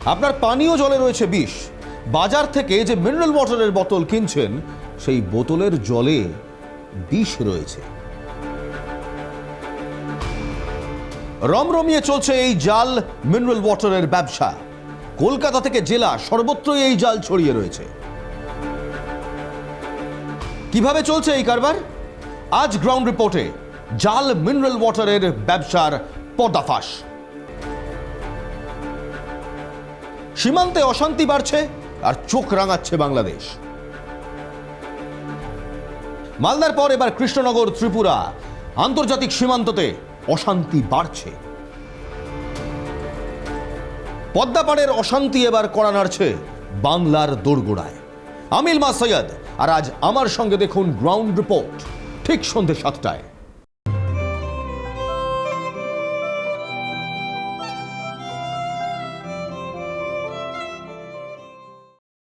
আপনার পানীয় জলে রয়েছে বিষ। বাজার থেকে যে মিনারেল ওয়াটারের বোতল কিনছেন, সেই বোতলের জলে বিষ রয়েছে। রমরমিয়ে চলছে এই জাল মিনারেল ওয়াটারের ব্যবসা। কলকাতা থেকে জেলা সর্বত্রই এই জাল ছড়িয়ে রয়েছে। কীভাবে চলছে এই কারবার? আজ গ্রাউন্ড রিপোর্টে জাল মিনারেল ওয়াটারের ব্যবসার পর্দাফাশ। সীমান্তে অশান্তি বাড়ছে আর চোখ রাঙাচ্ছে বাংলাদেশ। মালদার পর এবার কৃষ্ণনগর, ত্রিপুরা। আন্তর্জাতিক সীমান্ততে অশান্তি বাড়ছে। পদ্মাপাড়ের অশান্তি এবার কড়া নাড়ছে বাংলার দোরগোড়ায়। আমিল মা সৈয়দ আর আজ আমার সঙ্গে দেখুন গ্রাউন্ড রিপোর্ট ঠিক সন্ধে সাতটায়।